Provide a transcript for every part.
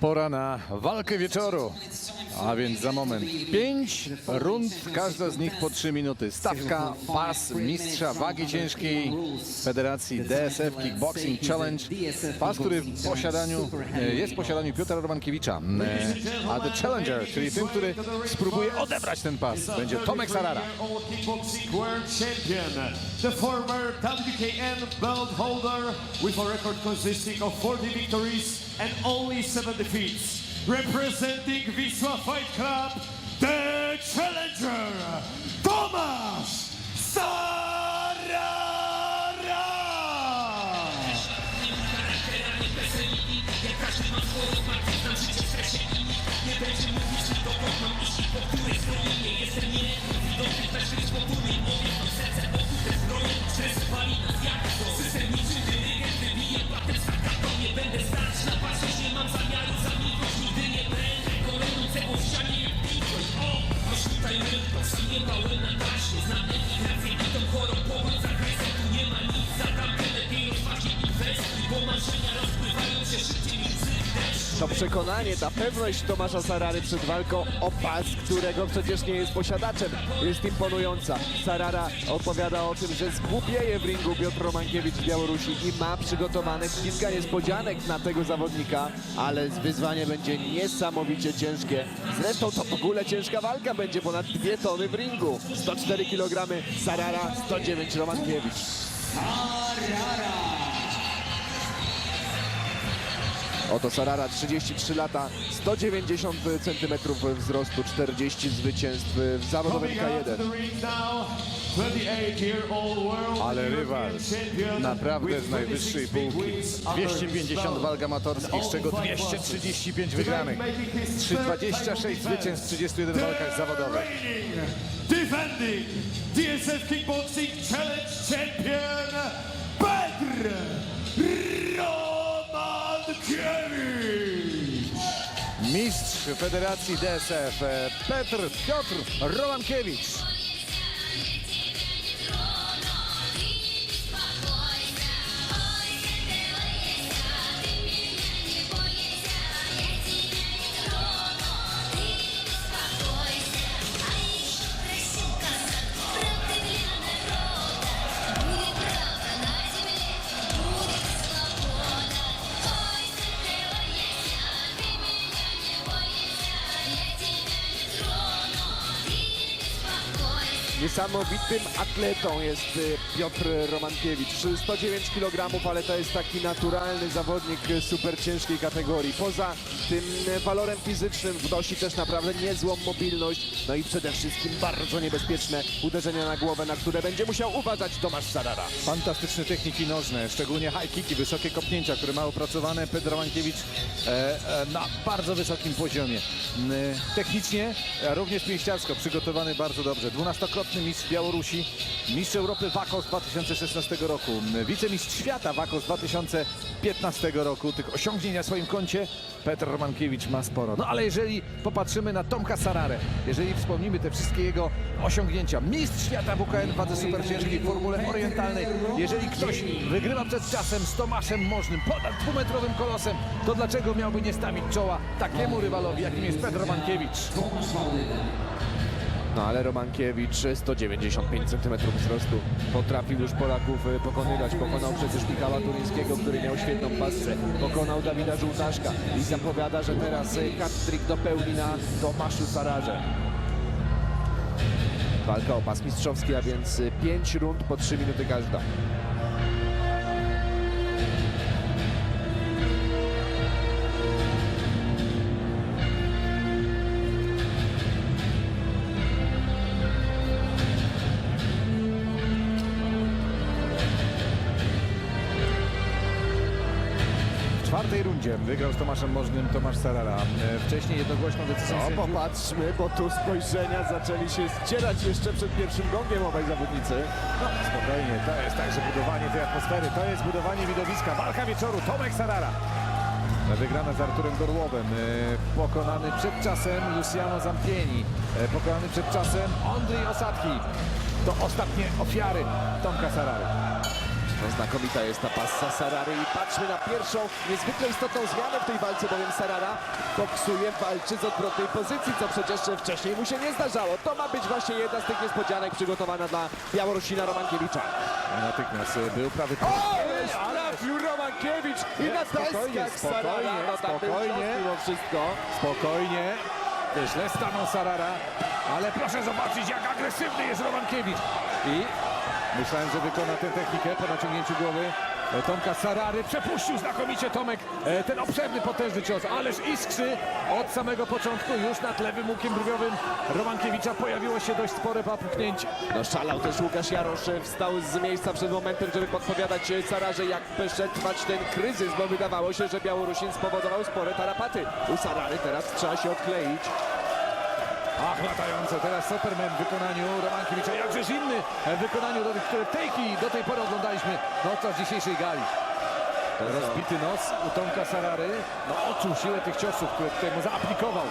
Pora na walkę wieczoru. A więc za moment. Pięć rund, każda z nich po trzy minuty. Stawka, pas mistrza wagi ciężkiej Federacji DSF Kickboxing Challenge. Pas, który w posiadaniu, jest w posiadaniu Piotra Romankiewicza. A The Challenger, czyli tym, który spróbuje odebrać ten pas, będzie Tomek Sarara. The former WKN belt holder with a record consisting of 40 victories and only seven defeats. Representing Wisła Fight Club, the challenger, Thomas Sarara! Nie będzie mówić, po której stronie nie jestem, nie pewność Tomasza Sarary przed walką o pas, którego przecież nie jest posiadaczem, jest imponująca. Sarara opowiada o tym, że zgłupieje w ringu Piotr Romankiewicz z Białorusi i ma przygotowane kilka niespodzianek na tego zawodnika, ale wyzwanie będzie niesamowicie ciężkie. Zresztą to w ogóle ciężka walka będzie, ponad dwie tony w ringu. 104 kg Sarara, 109 Romankiewicz. Oto Sarara, 33 lata, 190 cm wzrostu, 40 zwycięstw w zawodowym Coming out to K1. the ring now, 28-year-old world Ale rywal naprawdę z najwyższej 26 big półki. wins under 250 his belt. walk amatorskich, z czego 235 wygranych. 326 zwycięstw w 31 walkach zawodowych. Defending DSF Kickboxing Challenge Champion Federacji DSF e, Petr Piotr Romankiewicz. Niesamowitym atletą jest y, Piotr Romankiewicz. 109 kg, ale to jest taki naturalny zawodnik y, super ciężkiej kategorii. Poza tym y, walorem fizycznym wnosi też naprawdę niezłą mobilność, no i przede wszystkim bardzo niebezpieczne uderzenia na głowę, na które będzie musiał uważać Tomasz Sarara. Fantastyczne techniki nożne, szczególnie high kicki, wysokie kopnięcia, które ma opracowane Petr Romankiewicz e, e, na bardzo wysokim poziomie. E, Technicznie, a również pięściarsko przygotowany bardzo dobrze. 12-krotny mistrz Białorusi, mistrz Europy WAKOS 2016 roku, wicemistrz świata WAKOS 2015 roku. Tych osiągnięć na swoim koncie Petr Romankiewicz ma sporo. No ale jeżeli popatrzymy na Tomka Sararę, jeżeli wspomnimy te wszystkie jego osiągnięcia, mistrz świata WKN w wadze superciężkiej w formule orientalnej, jeżeli ktoś wygrywa przed czasem z Tomaszem Możnym, ponad dwumetrowym kolosem, to dlaczego miałby nie stawić czoła takiemu rywalowi, jakim jest Petr Romankiewicz? No ale Romankiewicz 195 cm wzrostu potrafił już Polaków y, pokonywać. Pokonał przecież Michała Turyńskiego, który miał świetną pasę. Pokonał Dawida Żółtaszka i zapowiada, że teraz y, hat-trick dopełni na Tomaszu Sararze. Walka o pas mistrzowski, a więc 5 rund po 3 minuty każda. Rundzie wygrał z Tomaszem Możnym Tomasz Sarara. E, Wcześniej jednogłośną decyzją No sędziów. popatrzmy, bo tu spojrzenia zaczęli się ścierać jeszcze przed pierwszym gongiem obaj zawodnicy. No, spokojnie, to jest także budowanie tej atmosfery, to jest budowanie widowiska. Walka wieczoru, Tomek Sarara. Wygrana z Arturem Gorłowem, e, pokonany przed czasem Luciano Zampieni, e, pokonany przed czasem Andrzej Osadki. To ostatnie ofiary Tomka Sarary. No, znakomita jest ta passa Sarary i patrzmy na pierwszą niezwykle istotną zmianę w tej walce, bowiem Sarara boksuje, walczy z odwrotnej pozycji, co przecież wcześniej mu się nie zdarzało. To ma być właśnie jedna z tych niespodzianek przygotowana dla Białorusina Romankiewicza. Natychmiast e, był prawy... Ależ trafił Romankiewicz i na spokojnie, deskach Sarara. spokojnie, No tam spokojnie. mimo wszystko. Spokojnie. Źle stanął Sarara, ale proszę zobaczyć, jak agresywny jest Romankiewicz. I myślałem, że wykona tę technikę po naciągnięciu głowy e, Tomka Sarary. Przepuścił znakomicie Tomek e, ten obszerny, potężny cios. Ależ iskrzy od samego początku. Już nad lewym łukiem brwiowym Romankiewicza pojawiło się dość spore papuknięcie. No szalał też Łukasz Jarosz, wstał z miejsca przed momentem, żeby podpowiadać e, Sararze, jak przetrwać ten kryzys, bo wydawało się, że Białorusin spowodował spore tarapaty. U Sarary teraz trzeba się odkleić. Ach, latające teraz Superman w wykonaniu Romankiewicza. Jakżeż inny w wykonaniu do tych, które tejki do tej pory oglądaliśmy no podczas dzisiejszej gali. Rozbity nos u Tomka Sarary. No odczuł siłę tych ciosów, które tutaj mu zaaplikował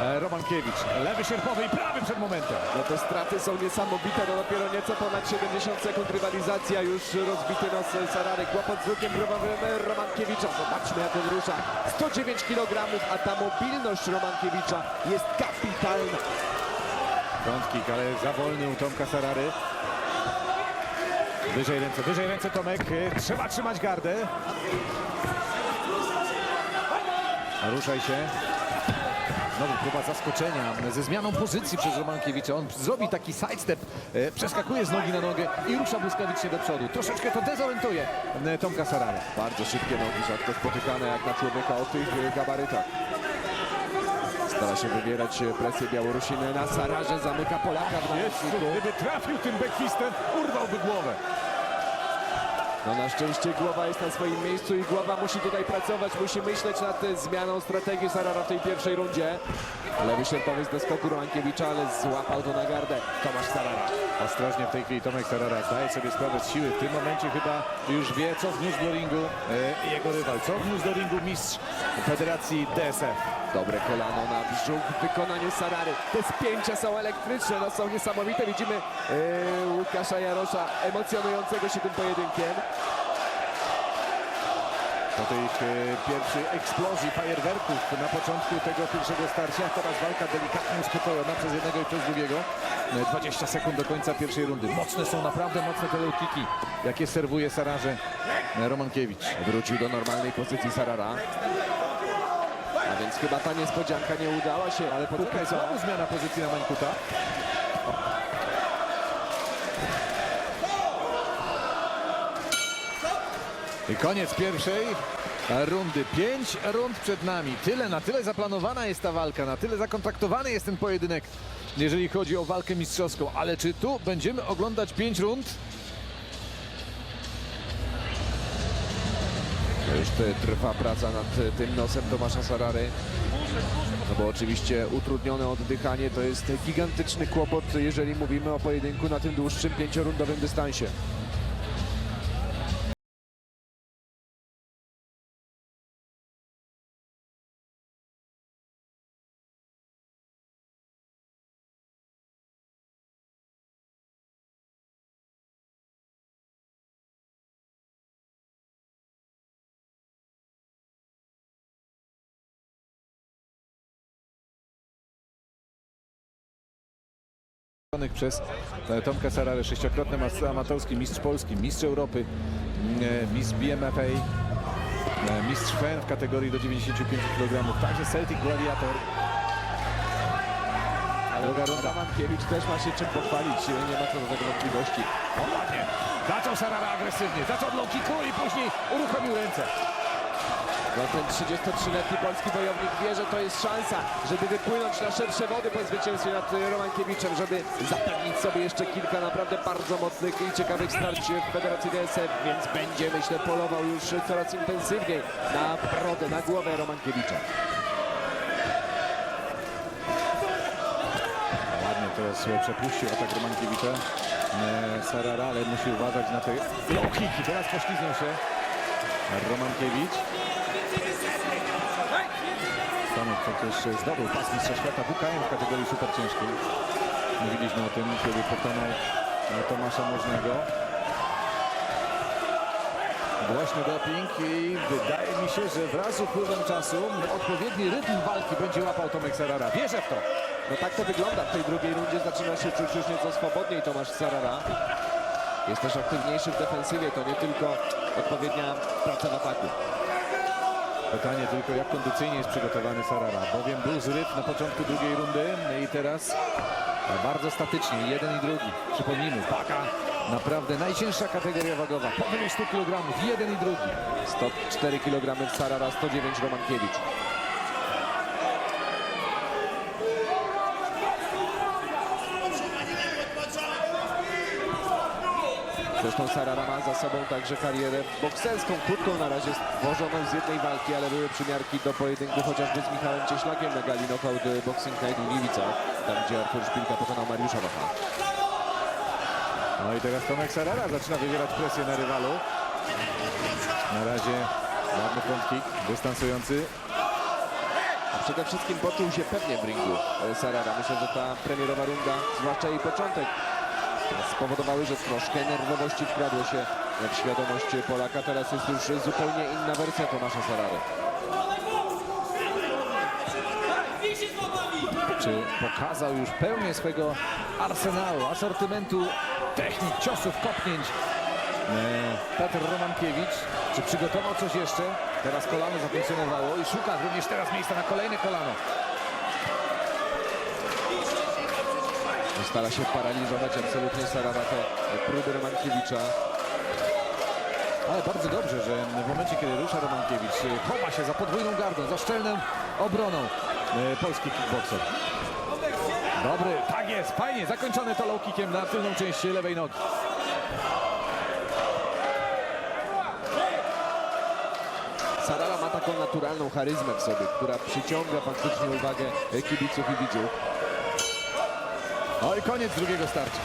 e, Romankiewicz. Lewy sierpowy i prawy przed momentem. No te straty są niesamowite, no dopiero nieco ponad 70 sekund rywalizacja, już rozbity nos Sarary, kłopot z łukiem browowym Romankiewicza. Zobaczmy jak on rusza. 109 kg, a ta mobilność Romankiewicza jest kapitalna. Front kick, ale za wolny u Tomka Sarary. Wyżej ręce, wyżej ręce Tomek. E, Trzeba trzymać gardę. Ruszaj się. Znowu próba zaskoczenia ze zmianą pozycji przez Romankiewicza. On zrobi taki sidestep, e, przeskakuje z nogi na nogę i rusza błyskawicznie do przodu. Troszeczkę to dezorientuje e, Tomka Sarary. Bardzo szybkie nogi, rzadko spotykane jak na człowieka o tych gabarytach. Stara się wywierać presję Białorusiny na Sararze, zamyka Polaka napastniku. Gdyby trafił tym backfistem, urwałby głowę. No na szczęście głowa jest na swoim miejscu i głowa musi tutaj pracować, musi myśleć nad e, zmianą strategii Sarara w tej pierwszej rundzie. Lewy sierpowy z doskoku Romankiewicza, ale złapał to na gardę Tomasz Sarara. Ostrożnie w tej chwili Tomek Sarara zdaje sobie sprawę z siły. W tym momencie chyba już wie, co wniósł do ringu e, jego rywal. Co wniósł do ringu mistrz Federacji DSF. Dobre kolano na brzuch w wykonaniu Sarary. Te spięcia są elektryczne, no są niesamowite. Widzimy e, Łukasza Jarosza emocjonującego się tym pojedynkiem. Po tej e, pierwszej eksplozji fajerwerków na początku tego pierwszego starcia, teraz walka delikatnie uspokojona przez jednego i przez drugiego. E, 20 sekund do końca pierwszej rundy. Mocne są, naprawdę mocne te low kicki, jakie serwuje Sararze e, Romankiewicz. Wrócił do normalnej pozycji Sarara. A więc chyba ta niespodzianka nie udała się, ale poczekaj, znowu zmiana pozycji na Mańkuta. I koniec pierwszej rundy. Pięć rund przed nami. Tyle, na tyle zaplanowana jest ta walka, na tyle zakontraktowany jest ten pojedynek, jeżeli chodzi o walkę mistrzowską. Ale czy tu będziemy oglądać pięć rund? Już trwa praca nad tym nosem Tomasza Sarary. No bo oczywiście utrudnione oddychanie to jest gigantyczny kłopot, jeżeli mówimy o pojedynku na tym dłuższym pięciorundowym dystansie. Przez e, Tomka Sararę, sześciokrotny amatorski mistrz Polski, mistrz Europy, e, mistrz BMFA, e, mistrz FEN w kategorii do 95 kg, także Celtic Gladiator. Druga runda. Romankiewicz też ma się czym pochwalić, nie ma co do tego wątpliwości. Zaczął Sarara agresywnie, zaczął low kicku i później uruchomił ręce. No ten 33-letni polski wojownik wie, że to jest szansa, żeby wypłynąć na szersze wody po zwycięstwie nad Romankiewiczem, żeby zapewnić sobie jeszcze kilka naprawdę bardzo mocnych i ciekawych starć w Federacji DSF, więc będzie, myślę, polował już coraz intensywniej na brodę, na głowę Romankiewicza. Ładnie teraz przepuścił atak Romankiewicza. Sarara, ale musi uważać na te low kicki. Teraz poślizgnął się Romankiewicz. Tomek przecież zdobył pas mistrza świata WKM w kategorii super ciężkiej. Mówiliśmy o tym, kiedy pokonał e, Tomasza Możnego. Głośny doping i wydaje mi się, że wraz z upływem czasu odpowiedni rytm walki będzie łapał Tomek Sarara. Wierzę w to. No tak to wygląda. W tej drugiej rundzie zaczyna się czuć już nieco swobodniej Tomasz Sarara. Jest też aktywniejszy w defensywie. To nie tylko odpowiednia praca w ataku. Pytanie tylko, jak kondycyjnie jest przygotowany Sarara, bowiem był zryw na początku drugiej rundy i teraz bardzo statycznie, jeden i drugi. Przypomnijmy, waga naprawdę najcięższa kategoria wagowa, powyżej 100 kg, jeden i drugi. 104 kg Sarara, 109 Romankiewicz. Zresztą Sarara ma za sobą także karierę bokserską, krótką na razie stworzoną z jednej walki, ale były przymiarki do pojedynku chociażby z Michałem Cieślakiem na gali Knockout Boxing Night w Gliwicach, tam gdzie Artur Szpilka pokonał Mariusza Wacha. No i teraz Tomek Sarara zaczyna wywierać presję na rywalu. Na razie ładny front kick, dystansujący. A przede wszystkim poczuł się pewnie w ringu e, Sarara. Myślę, że ta premierowa runda, zwłaszcza jej początek, spowodowały, że troszkę nerwowości wkradło się w świadomość Polaka. Teraz jest już zupełnie inna wersja Tomasza Sarary. Czy pokazał już pełnię swego arsenału, asortymentu technik, ciosów, kopnięć e, Petr Romankiewicz? Czy przygotował coś jeszcze? Teraz kolano zafunkcjonowało i szuka również teraz miejsca na kolejne kolano. Stara się paraliżować absolutnie Sarara te próby Romankiewicza. Ale bardzo dobrze, że w momencie, kiedy rusza Romankiewicz, e, chowa się za podwójną gardą, za szczelną obroną e, polski kickboxer. Dobry, tak jest, fajnie, zakończone to low kickiem na tylną część lewej nogi. Sarara ma taką naturalną charyzmę w sobie, która przyciąga faktycznie uwagę kibiców i widzów. No i koniec drugiego starcia.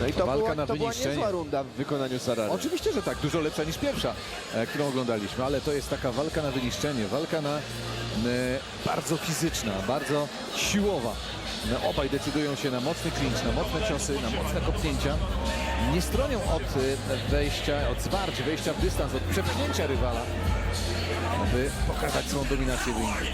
No i to, Walka była, na to była niezła runda w wykonaniu Sarary. Oczywiście, że tak, dużo lepsza niż pierwsza, e, którą oglądaliśmy, ale to jest taka walka na wyniszczenie, walka na e, bardzo fizyczna, bardzo siłowa. No, obaj decydują się na mocny clinch, na mocne ciosy, na mocne kopnięcia. Nie stronią od e, wejścia, od zwarć, wejścia w dystans, od przepchnięcia rywala, pokazać swoją dominację ringu.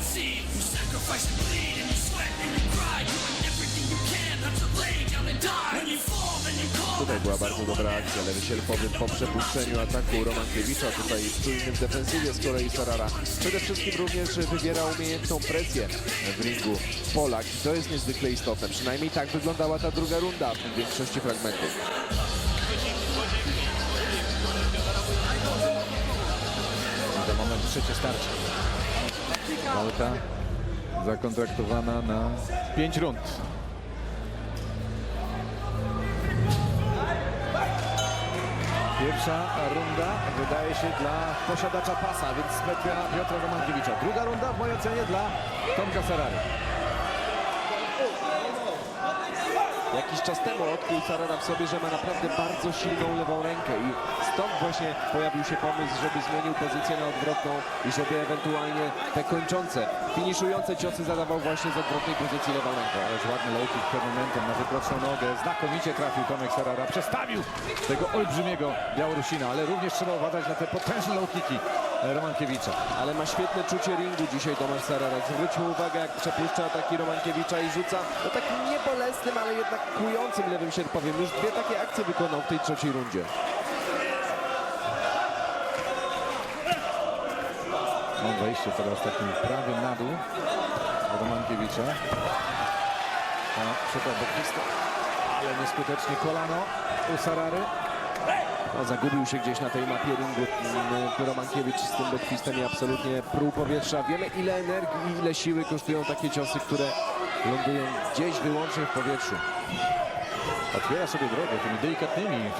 Tutaj była bardzo dobra akcja, lewy sierpowy po przepuszczeniu ataku Romankiewicza, tutaj czujny w defensywie z kolei Sarara. Przede wszystkim również wywiera umiejętną presję w ringu Polak i to jest niezwykle istotne. Przynajmniej tak wyglądała ta druga runda w większości fragmentów. Trzecie starcie. Walka zakontraktowana na 5 rund. Pierwsza runda wydaje się dla posiadacza pasa, więc Piotra Romankiewicza. Druga runda w mojej ocenie dla Tomka Sarary. Jakiś czas temu odkrył Sarara w sobie, że ma naprawdę bardzo silną lewą rękę i stąd właśnie pojawił się pomysł, żeby zmienił pozycję na odwrotną i żeby ewentualnie te kończące, finiszujące ciosy zadawał właśnie z odwrotnej pozycji lewą ręką. Ależ ładny low kick przed momentem na wykroczną nogę. Znakomicie trafił Tomek Sarara. Przestawił tego olbrzymiego Białorusina, ale również trzeba uważać na te potężne low kicki Romankiewicza. Ale ma świetne czucie ringu dzisiaj Tomasz Sarara. Zwróćmy uwagę, jak przepuszcza ataki Romankiewicza i rzuca no takim niebolesnym, ale jednak kłującym lewym sierpowiem. Już dwie takie akcje wykonał w tej trzeciej rundzie. Mam wejście teraz takim prawym na dół Romankiewicza. A szukał bokwista, ale nieskutecznie kolano u Sarary. No, zagubił się gdzieś na tej mapie ringu Romankiewicz z tym bekwistem i absolutnie pruł powietrza. Wiemy ile energii i ile siły kosztują takie ciosy, które lądują gdzieś wyłącznie w powietrzu. Otwiera sobie drogę tymi delikatnymi,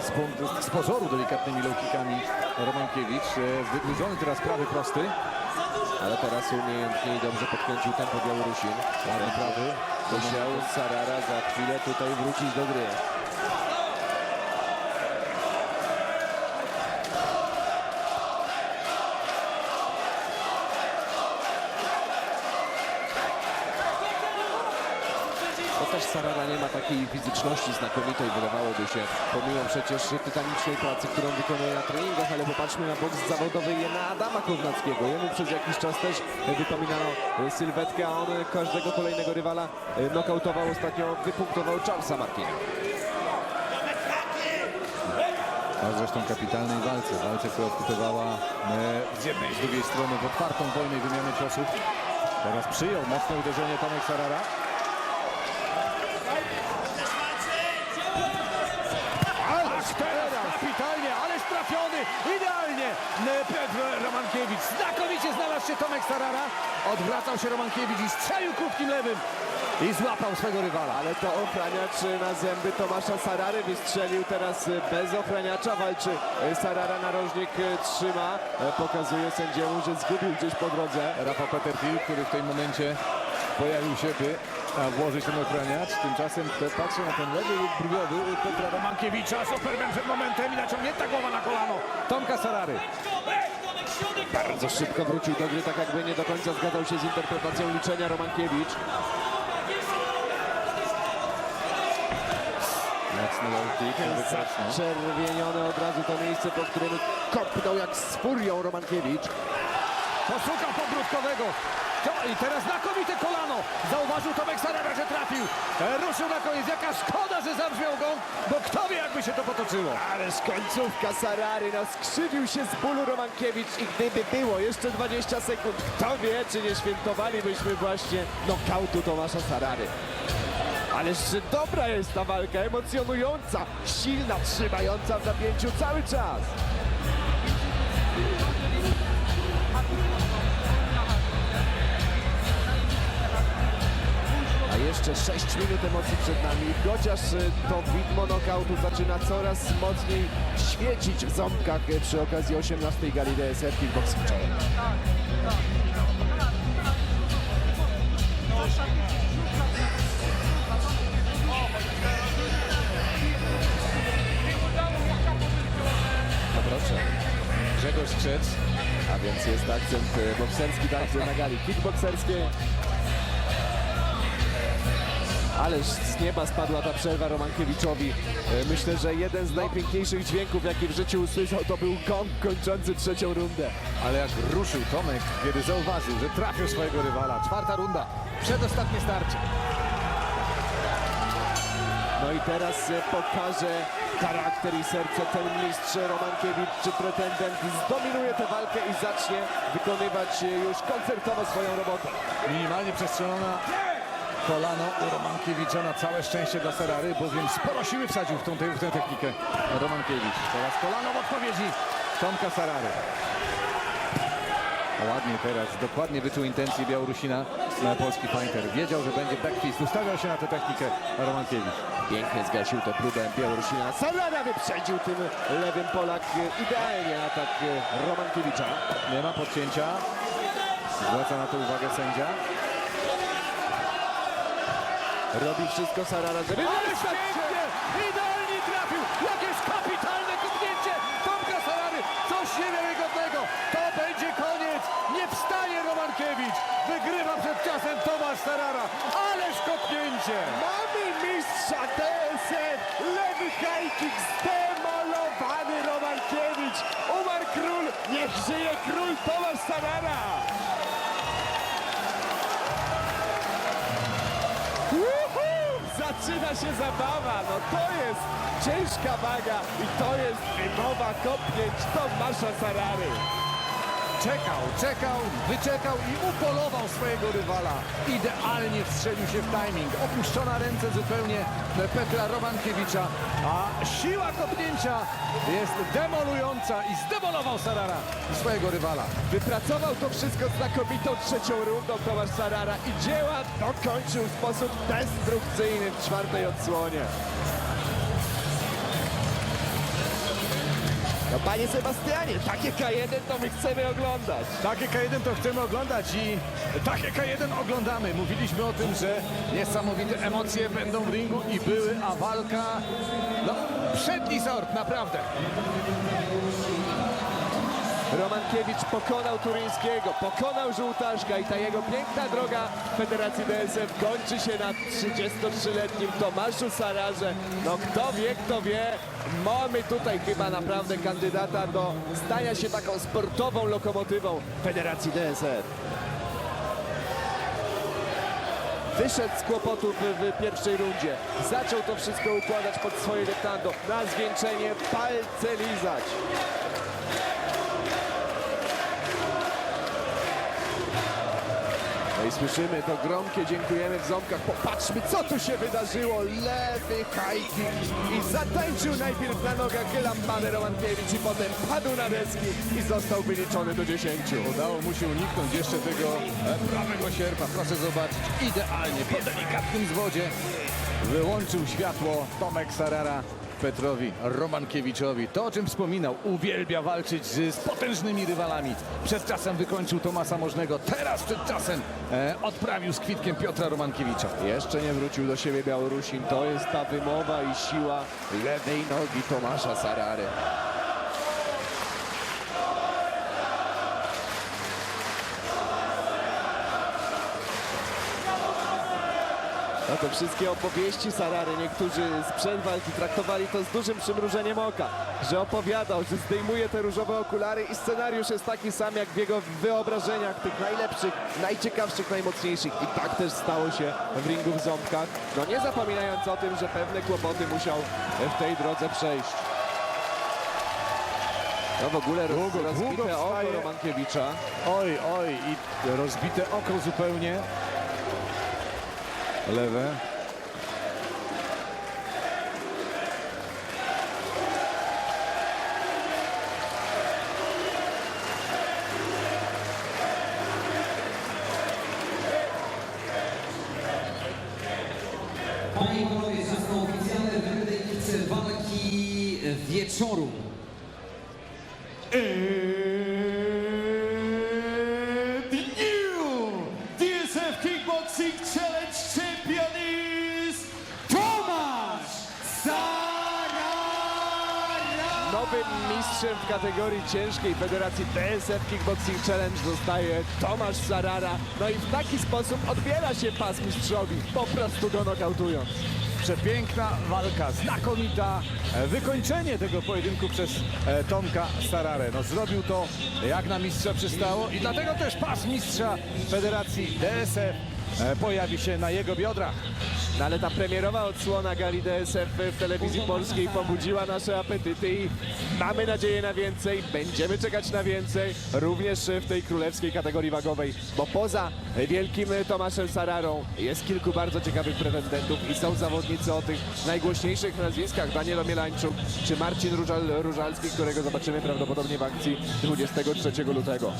z, z pozoru delikatnymi low kickami Romankiewicz. E, Wydłużony teraz prawy prosty. Ale teraz umiejętnie i dobrze podkręcił tempo Białorusin. Ładny prawy. Musiał Sarara za chwilę tutaj wrócić do gry. To też Sarara nie ma takiej fizyczności znakomitej, wydawałoby się, pomimo przecież tytanicznej pracy, którą wykonuje na treningach, ale popatrzmy na boks zawodowy Jena Adama Kownackiego. Jemu przez jakiś czas też wypominano e, sylwetkę, a on każdego kolejnego rywala e, nokautował. Ostatnio wypunktował Charlesa Martina. A zresztą kapitalnej walce, walce, która odkutowała e, z jednej z drugiej strony w otwartą wojnę i wymianę ciosów. Teraz przyjął mocne uderzenie Tomek Sarara. Ależ teraz kapitalnie, ależ trafiony, idealnie e, Piotr Romankiewicz. Znakomicie znalazł się Tomek Sarara. Odwracał się Romankiewicz i strzelił krótkim lewym i złapał swego rywala. Ale to ochraniacz na zęby Tomasza Sarary wystrzelił teraz bez ochraniacza. Walczy Sarara, narożnik trzyma. Pokazuje sędziemu, że zgubił gdzieś po drodze. Rafał Peterfield, który w tym momencie pojawił się, by a, włożyć ten ochraniacz. Tymczasem kto patrzy na ten lewy lub brwiowy Petra Romankiewicza. Superman przed momentem i naciągnięta głowa na kolano Tomka Sarary. Bardzo szybko wrócił do gry, tak jakby nie do końca zgadzał się z interpretacją liczenia Romankiewicz. Mocny low kick, wykroczny. Czerwienione od razu to miejsce, po którym kopnął jak z furią Romankiewicz. Poszukał podbródkowego. To i teraz znakomite kolano. Zauważył Tomek Sarara, że trafił. Ruszył na koniec. Jaka szkoda, że zabrzmiał gong, bo kto wie, jakby się to potoczyło. Ależ końcówka Sarary, no skrzywił się z bólu Romankiewicz i gdyby było jeszcze 20 sekund, kto wie, czy nie świętowalibyśmy właśnie nokautu Tomasza Sarary. Ależ dobra jest ta walka, emocjonująca, silna, trzymająca w napięciu cały czas. Jeszcze 6 minut emocji przed nami, chociaż y, to widmo nokautu zaczyna coraz mocniej świecić w ząbkach y, przy okazji 18 gali DSR Kickboxing Challenge. No proszę. Grzegorz Krzecz. A więc jest akcent y, bokserski także na gali kickbokserskiej. Ależ z nieba spadła ta przerwa Romankiewiczowi. Y, Myślę, że jeden z najpiękniejszych dźwięków, jakie w życiu usłyszał, to był gong kończący trzecią rundę. Ale jak ruszył Tomek, kiedy zauważył, że trafił swojego rywala. Czwarta runda. Przedostatnie starcie. No i teraz e, pokaże charakter i serce ten mistrz Romankiewicz, czy pretendent zdominuje tę walkę i zacznie wykonywać e, już koncertowo swoją robotę. Minimalnie przestrzelona kolano u Romankiewicza na całe szczęście dla Ferrari, bowiem sporo siły wsadził w tą, w tę technikę Romankiewicz. Teraz kolano w odpowiedzi Tomka Sarary. Ładnie teraz, dokładnie wyczuł intencje Białorusina, e, polski fighter. Wiedział, że będzie backfist, ustawiał się na tę technikę Romankiewicz. Pięknie zgasił tę próbę Białorusina. Sarana wyprzedził tym lewym Polak. Idealnie atak e, Romankiewicza. Nie ma podcięcia. Zwraca na to uwagę sędzia. Robi wszystko Sarana, żeby... Ależ pięknie! Idealnie trafił! Jakieś kapitalne kopnięcie Tomka Sarary! Coś niewiarygodnego! To będzie koniec! Nie wstaje Romankiewicz! Wygrywa przed czasem Tomasz Sarara! Ależ kopnięcie! Mamy mistrza DSR! Lewy high kick zdemolowany Romankiewicz! Umarł król! Niech żyje król Tomasz Sarara! Zaczyna się zabawa! No to jest ciężka waga i to jest wymowa kopnięć Tomasza Sarary! Czekał, czekał, wyczekał i upolował swojego rywala. Idealnie wstrzelił się w timing. Opuszczona ręce zupełnie Petra Romankiewicza, a siła kopnięcia jest demolująca i zdemolował Sarara swojego rywala. Wypracował to wszystko znakomitą trzecią rundą Tomasz Sarara i dzieła dokończył w sposób destrukcyjny w czwartej odsłonie. No panie Sebastianie, takie K1 to my chcemy oglądać. Takie K1 to chcemy oglądać i takie K1 oglądamy. Mówiliśmy o tym, że niesamowite emocje będą w ringu i były, a walka, no, przedni sort, naprawdę. Romankiewicz pokonał Turyńskiego, pokonał Żółtaszka i ta jego piękna droga Federacji DSF kończy się na 33-letnim Tomaszu Sararze. No kto wie, kto wie, mamy tutaj chyba naprawdę kandydata do stania się taką sportową lokomotywą Federacji DSF. Wyszedł z kłopotów w, w pierwszej rundzie. Zaczął to wszystko układać pod swoje dyktando. Na zwieńczenie palce lizać. I słyszymy to gromkie dziękujemy w ząbkach. Popatrzmy, co tu się wydarzyło. Lewy high i zatańczył najpierw na nogach Lampany Romankiewicz i potem padł na deski i został wyliczony do 10. Udało mu się uniknąć jeszcze tego e, prawego sierpa. Proszę zobaczyć, idealnie, po delikatnym zwodzie wyłączył światło Tomek Sarara Petrowi Romankiewiczowi. To, o czym wspominał, uwielbia walczyć z, z potężnymi rywalami. Przed czasem wykończył Tomasa Możnego, teraz przed czasem e, odprawił z kwitkiem Piotra Romankiewicza. Jeszcze nie wrócił do siebie Białorusin. To jest ta wymowa i siła lewej nogi Tomasza Sarary. No te wszystkie opowieści Sarary, niektórzy sprzed walki traktowali to z dużym przymrużeniem oka, że opowiadał, że zdejmuje te różowe okulary i scenariusz jest taki sam jak w jego wyobrażeniach tych najlepszych, najciekawszych, najmocniejszych i tak też stało się w ringu w ząbkach, no nie zapominając o tym, że pewne kłopoty musiał w tej drodze przejść. No w ogóle roz, Długo, rozbite długo oko. Romankiewicza. Oj, oj, i rozbite oko zupełnie. 11. mistrzem w kategorii ciężkiej Federacji DSF Kickboxing Challenge zostaje Tomasz Sarara. No i w taki sposób odbiera się pas mistrzowi, po prostu go nokautując. Przepiękna walka, znakomita wykończenie tego pojedynku przez e, Tomka Sararę. No, zrobił to jak na mistrza przystało i dlatego też pas mistrza Federacji DSF e, pojawi się na jego biodrach. No ale ta premierowa odsłona gali DSF w telewizji polskiej pobudziła nasze apetyty i mamy nadzieję na więcej, będziemy czekać na więcej, również w tej królewskiej kategorii wagowej, bo poza wielkim Tomaszem Sararą jest kilku bardzo ciekawych pretendentów i są zawodnicy o tych najgłośniejszych nazwiskach, Daniel Omielańczuk czy Marcin Różal, Różalski, którego zobaczymy prawdopodobnie w akcji 23 lutego.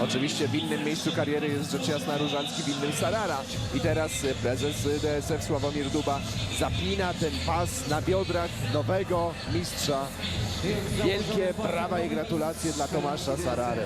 Oczywiście w innym miejscu kariery jest rzecz jasna Różalski, w innym Sarara. I teraz e, prezes DSF Sławomir Duba zapina ten pas na biodrach nowego mistrza. Wielkie brawa i gratulacje dla Tomasza Sarary.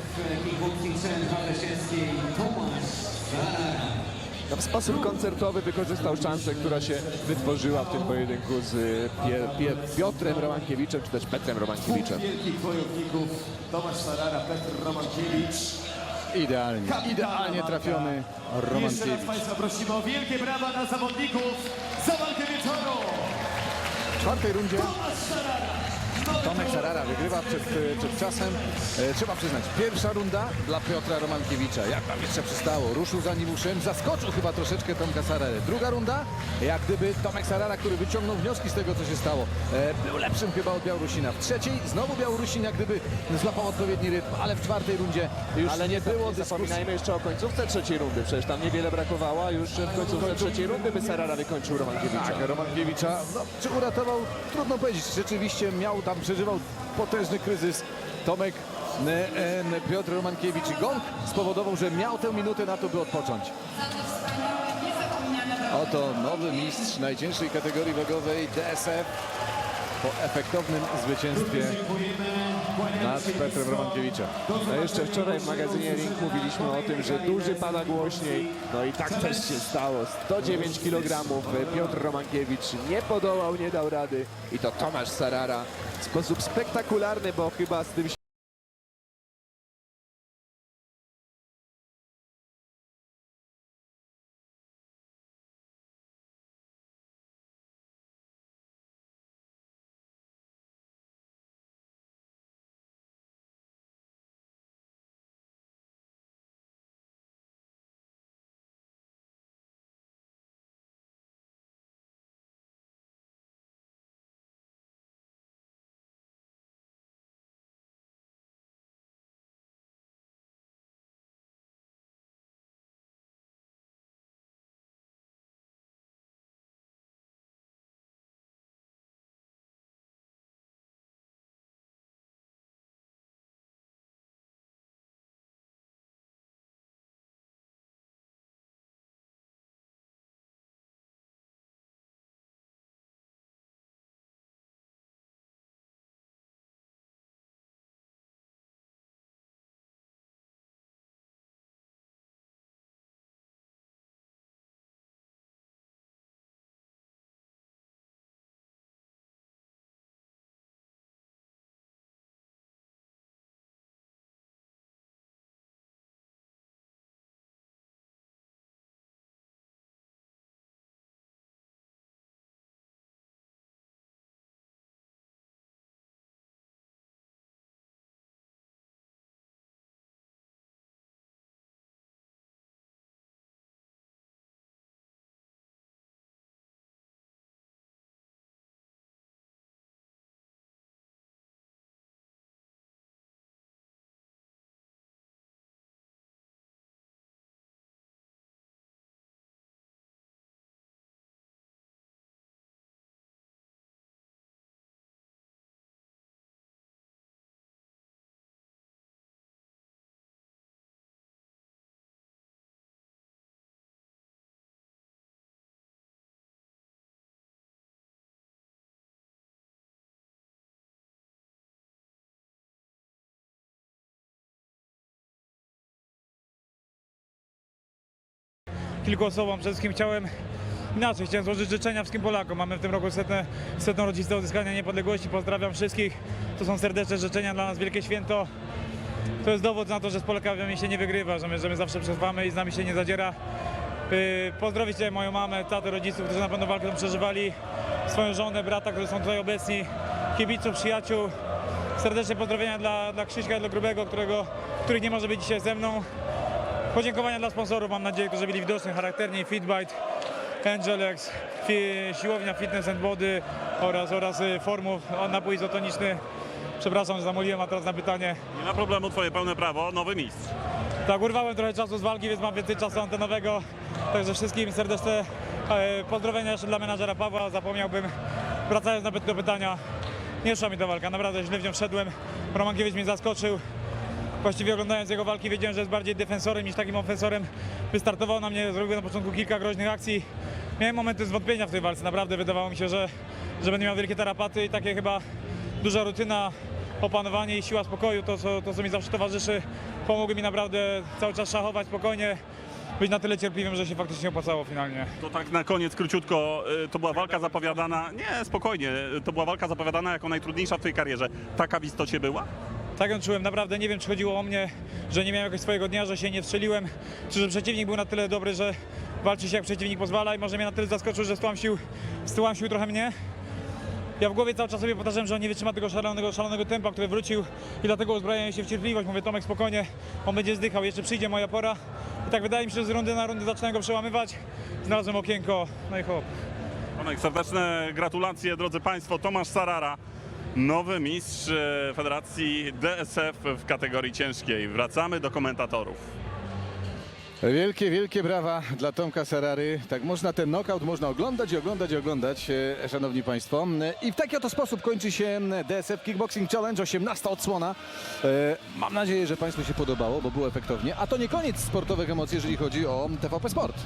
No, w sposób koncertowy wykorzystał szansę, która się wytworzyła w tym pojedynku z e, Pie, Pie, Piotrem Romankiewiczem, czy też Petrem Romankiewiczem. Wielkich wojowników Tomasz Sarara, Petr Romankiewicz. Idealnie, idealnie trafiony Jeszcze raz Romankiewicz. Państwa prosimy o wielkie brawa dla zawodników za walkę wieczoru. W czwartej rundzie Tomasz Sarara. Tomek Sarara wygrywa przed, przed czasem. E, trzeba przyznać, pierwsza runda dla Piotra Romankiewicza. Jak tam jeszcze przystało, ruszył za nim uszem, zaskoczył chyba troszeczkę Tomka Sararę. Druga runda, jak gdyby Tomek Sarara, który wyciągnął wnioski z tego, co się stało, e, był lepszym chyba od Białorusina. W trzeciej znowu Białorusin jak gdyby złapał odpowiedni rytm, ale w czwartej rundzie już Ale nie było, dyskusji. zapominajmy jeszcze o końcówce trzeciej rundy. Przecież tam niewiele brakowało, a już w końcówce trzeciej rundy by Sarara wykończył Romankiewicza. Tak, Romankiewicza, no, czy uratował? Trudno powiedzieć. Rzeczywiście miał tam, przeżywał potężny kryzys. Tomek n, n, Piotr Romankiewicz gong spowodował, że miał tę minutę na to, by odpocząć. Oto nowy mistrz najcięższej kategorii wagowej DSF. Po efektownym zwycięstwie nad Petrem Romankiewiczem. No jeszcze wczoraj w magazynie Ring mówiliśmy o tym, że duży pada głośniej. No i tak też się stało. 109 kg Piotr Romankiewicz nie podołał, nie dał rady. I to Tomasz Sarara w sposób spektakularny, bo chyba z tym kilku osobom. Przede wszystkim chciałem inaczej, chciałem złożyć życzenia wszystkim Polakom. Mamy w tym roku setne, setną rocznicę odzyskania niepodległości. Pozdrawiam wszystkich. To są serdeczne życzenia dla nas, wielkie święto. To jest dowód na to, że z Polakami się nie wygrywa, że my, że my zawsze przetrwamy i z nami się nie zadziera. Yy, Pozdrowić tutaj moją mamę, tatę, rodziców, którzy na pewno walkę przeżywali, swoją żonę, brata, którzy są tutaj obecni, kibiców, przyjaciół. Serdeczne pozdrowienia dla, dla Krzyśka dla Grubego, którego, który nie może być dzisiaj ze mną. Podziękowania dla sponsorów, mam nadzieję, którzy byli widoczni, charakterni, Fitbite, Angelex, fi, siłownia Fitness and Body oraz, oraz y, Formów, napój izotoniczny. Przepraszam, że zamówiłem, a teraz na pytanie. Nie ma problemu, twoje pełne prawo, nowy mistrz. Tak, urwałem trochę czasu z walki, więc mam więcej czasu antenowego. Także wszystkim serdeczne e, pozdrowienia jeszcze dla menadżera Pawła. Zapomniałbym, wracając nawet do pytania, nie szła mi ta walka, naprawdę źle w nią wszedłem. Romankiewicz mnie zaskoczył. Właściwie oglądając jego walki wiedziałem, że jest bardziej defensorem niż takim ofensorem. Wystartował na mnie, zrobił na początku kilka groźnych akcji. Miałem momenty zwątpienia w tej walce, naprawdę wydawało mi się, że, że będę miał wielkie tarapaty i takie chyba duża rutyna, opanowanie i siła spokoju, to co, to co mi zawsze towarzyszy, pomogły mi naprawdę cały czas szachować spokojnie, być na tyle cierpliwym, że się faktycznie opłacało finalnie. To tak na koniec króciutko, y, to była walka zapowiadana, nie, spokojnie, to była walka zapowiadana jako najtrudniejsza w twojej karierze. Taka w istocie była? Tak ją czułem, naprawdę nie wiem czy chodziło o mnie, że nie miałem jakiegoś swojego dnia, że się nie strzeliłem, czy że przeciwnik był na tyle dobry, że walczy się jak przeciwnik pozwala i może mnie na tyle zaskoczył, że stłamsił, stłamsił trochę mnie. Ja w głowie cały czas sobie powtarzam, że on nie wytrzyma tego szalonego, szalonego tempa, który wrócił i dlatego uzbrajałem się w cierpliwość. Mówię, Tomek spokojnie, on będzie zdychał, jeszcze przyjdzie moja pora. I tak wydaje mi się, że z rundy na rundę zaczynałem go przełamywać. Znalazłem okienko, no i hop. Tomek, serdeczne gratulacje, drodzy Państwo. Tomasz Sarara, nowy mistrz e, Federacji DSF w kategorii ciężkiej. Wracamy do komentatorów. Wielkie, wielkie brawa dla Tomka Sarary. Tak można ten knockout można oglądać i oglądać i oglądać, e, szanowni państwo. I w taki oto sposób kończy się DSF Kickboxing Challenge, 18 odsłona. E, Mam nadzieję, że państwu się podobało, bo było efektownie. A to nie koniec sportowych emocji, jeżeli chodzi o TVP Sport.